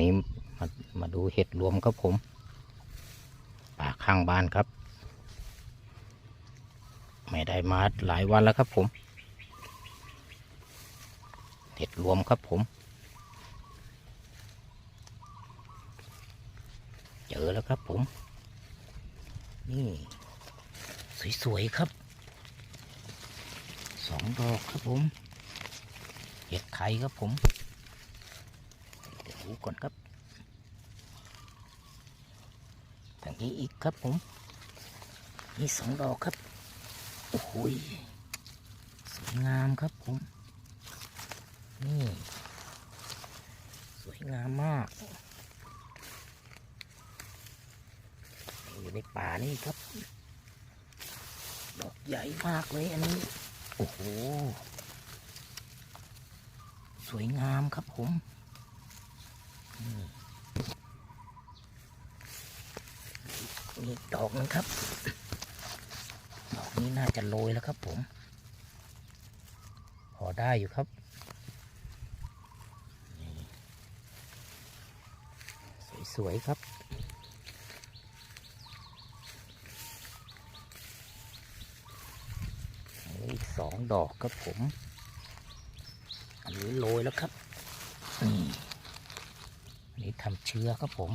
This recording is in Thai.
นี้มามาดูเห็ดรวมครับผม ป่าข้างบ้านครับ ไม่ได้มาหลายวันแล้วครับผม เห็ดรวมครับผม เจอแล้วครับผม นี่ สวยๆครับ สองดอกครับผม เห็ดไข่ครับผม ถูก่อนครับทางนี้อีกครับผมนี่สองดอกครับโอ้โหยสวยงามครับผมนี่สวยงามมากอยู่ในป่านี่ครับ ดอกใหญ่มากเลยอันนี้โอ้โหสวยงามครับผม นี่ดอกนึงครับ ดอกนี้น่าจะโรยแล้วครับผม พอได้อยู่ครับสวยๆครับอันนี้อีกสองดอกครับผม อันนี้โรยแล้วครับ นี่ทำเชื้อครับผม